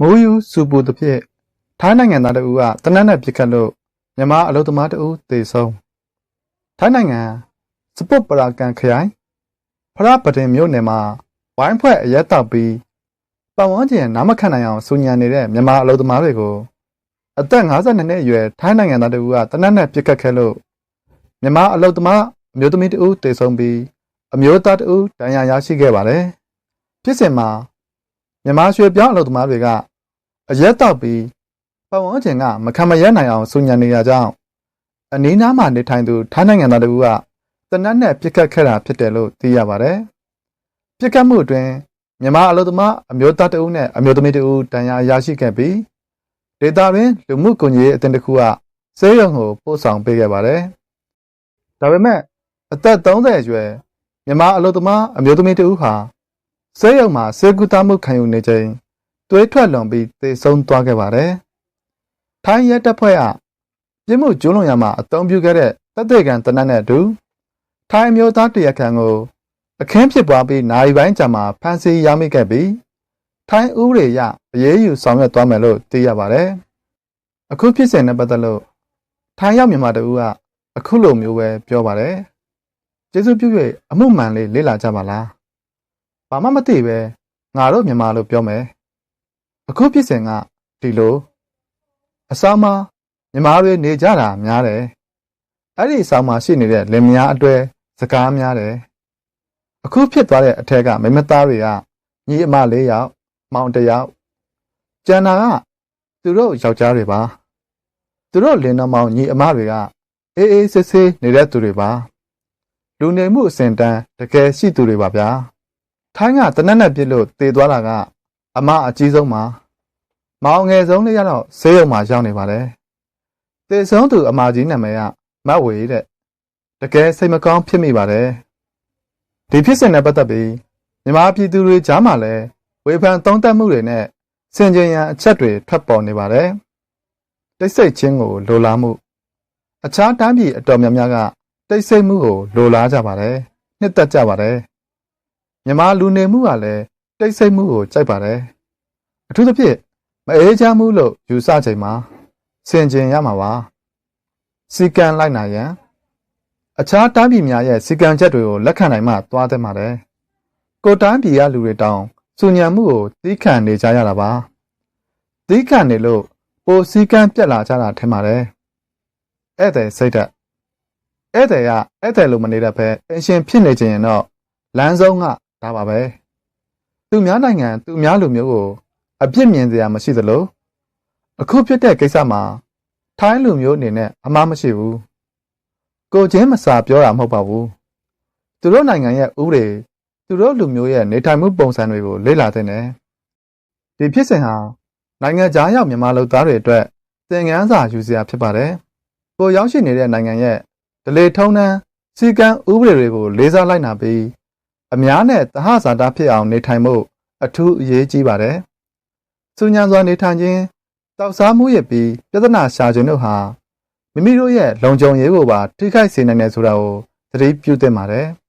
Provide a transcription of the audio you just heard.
မိုးယူစူပူသဖြင့်ထိုင်းနိုင်ငံသားတဦးကတနက်နဲ့ပြစ်ခတ်လို့မြန်မာအလုပ်သမားတဦးသေဆုံးထိုင်းနိုင်ငံစပုတ်ပရာကန်ခရိုင်ဖရပတင်မြို့နယ်မှာဝိုင်းဖွဲ့အရက်တောက်ပြီးပတ်ဝန်းကျင်နားမခံနိုင်အောင်စူညံနေတဲ့မြန်မာအလုပ်သမားတွေကိုအသက်52နှစ်အရွယ်ထိုင်းနိုင်ငံသားတဦးကတနက်နဲ့ပြစ်ခတ်ခဲ့လို့မြန်မာအလုပ်သမားအမျိုးသမီးတဦးသေဆုံးပြီးအမျိုးသားတဦးဒဏ်ရာရရှိခဲ့ပါတယ်ဖြစ်စဉ်မှာမြန်မာရွှေပြောင်းအလုပ်သမားတွေက အရက်တောက်ပြီးပတ်ဝန်းကျင်ကမခံမရက်နိုင်အောင်စူညံနေရကြောင်းအနီးနားမှာနေထိုင်သူထိုင်းနိုင်ငံသားတဦးကတနက်နဲ့ပြစ်ခတ်ခဲ့တာဖြစ်တယ်လို့သိရပါတယ်ပြစ်ခတ်မှုအတွင်းမြန်မာအလုပ်သမားအမျိုးသားတဦးနဲ့အမျိုးသမီးတဦးဒဏ်ရာရရှိခဲ့ပြီးဒေတာရင်းလူမှုကွန်ရက်အသင်းတစ်ခုကဆေးရုံကိုပို့ဆောင်ပေးခဲ့ပါတယ်ဒါပေမဲ့အသက်30အရွယ်မြန်မာအလုပ်သမားအမျိုးသမီးတဦးဟာဆေးရုံမှာဆေးကုသမှုခံယူနေချိန် သွေးထွက်လွန်ပြီးသေဆုံးသွားခဲ့ပါတယ်။ထိုင်းရဲတပ်ဖွဲ့ကပြစ်မှုကျူးလွန်ရမှာအသုံးပြုခဲ့တဲ့တပ်သေးကန်တနက်နဲ့အတူထိုင်းမျိုးသားတရက်ခံကိုအခင်းဖြစ်ပွားပြီးနိုင်ပိုင်းကြာမှာဖမ်းဆီးရမိခဲ့ပြီးထိုင်းဥပဒေအရအရေးယူဆောင်ရွက်သွားမယ်လို့သိရပါတယ်။အခုဖြစ်စဉ်နဲ့ပတ်သက်လို့ထိုင်းရောက်မြန်မာတဦးကအခုလိုမျိုးပဲပြောပါတယ်။ကျေးဇူးပြု၍အမှုမှန်လေးလေ့လာကြပါလား။ဘာမှမသိပဲငါတို့မြန်မာလို့ပြောမယ်။ အခုဖြစ်စဉ်ကဒီလိုအဆောင်မှာမြန်မာတွေနေကြတာများတယ်။အဲ့ဒီအဆောင်မှာရှိနေတဲ့လင်မယားအတွေ့စကားများတယ်။အခုဖြစ်သွားတဲ့အထက်ကမိမသားတွေကညီအမ၄ယောက်မောင်တစ်ယောက်ကျန်တာကသူတို့ယောက်ျားတွေပါသူတို့လင်တော်မောင်ညီအမတွေကအေးအေးဆေးဆေးနေတဲ့သူတွေပါလူနေမှုအစဉ်တန်းတကယ်ရှိသူတွေပါဗျာထိုင်းကတနက်နဲ့ပြစ်လို့တည်သွားတာကအမအကြီးဆုံးပါ မောင်ငယ်ဆုံးလေးရတော့ဆေးရုံမှာရောက်နေပါတယ်တည်ဆုံးသူအမကြီးနာမည်ကမတ်ဝေတဲ့တကယ်စိတ်မကောင်းဖြစ်မိပါတယ်ဒီဖြစ်စဉ်နဲ့ပတ်သက်ပြီးမြန်မာပြည်သူတွေကြားမှာလည်းဝေဖန်သုံးသပ်မှုတွေနဲ့စင်ကြင်ရန်အချက်တွေထွက်ပေါ်နေပါတယ်။တိတ်ဆိတ်ခြင်းကိုလိုလားမှုအခြားတိုင်းပြည်အတော်များများကတိတ်ဆိတ်မှုကိုလိုလားကြပါတယ်။နှစ်သက်ကြပါတယ်။မြန်မာလူနေမှုကလည်းတိတ်ဆိတ်မှုကိုကြိုက်ပါတယ်။အထူးသဖြင့် မအေးချမ်းမှုလို့ယူဆချိန်မှာစင်ကြင်ရမှာပါ။စီကံလိုက်နာရန်အခြားတိုင်းပြည်များရဲ့စီကံချက်တွေကိုလက်ခံနိုင်မှသွားသင့်ပါတယ်။ကိုတိုင်းပြည်ကလူတွေတောင်းစူညံမှုကိုသီးခံနေကြရတာပါသီးခံနေလို့ပိုစည်းကမ်းပြက်လာကြတာထင်ပါတယ်ဧည့်သည်စိတ်ဓာတ်ဧည့်သည်ကဧည့်သည်လိုမနေတတ်ပဲအရှင်ဖြစ်နေခြင်းရင်တော့လမ်းဆုံးကဒါပါပဲသူများနိုင်ငံသူများလူမျိုးကို အပြစ်မြင်စရာမရှိသလိုအခုဖြစ်တဲ့ကိစ္စမှာထိုင်းလူမျိုးအနေနဲ့အမှားမရှိဘူးကိုချင်းမစာပြောတာမဟုတ်ပါဘူးသူတို့နိုင်ငံရဲ့ဥပဒေသူတို့လူမျိုးရဲ့နေထိုင်မှုပုံစံတွေကိုလေ့လာသင့်တယ်။ဒီဖြစ်စဉ်ဟာနိုင်ငံခြားရောက်မြန်မာလူသားတွေအတွက်သင်ခန်းစာယူစရာဖြစ်ပါတယ်။ကိုရောက်ရှိနေတဲ့နိုင်ငံရဲ့ဒလေထုံးတန်းစီကံဥပဒေတွေကိုလေးစားလိုက်နာပြီးအများနဲ့တဟဇာတာဖြစ်အောင်နေထိုင်မှုအထူးအရေးကြီးပါတယ်။ စူညံစွာနေထိုင်ခြင်းတောက်စားမှုရပြီးပြဿနာရှာခြင်းတို့ဟာမိမိတို့ရဲ့လုံခြုံရေးကိုပါထိခိုက်စေနိုင်တယ်ဆိုတာကိုသတိပြုသင့်ပါတယ်။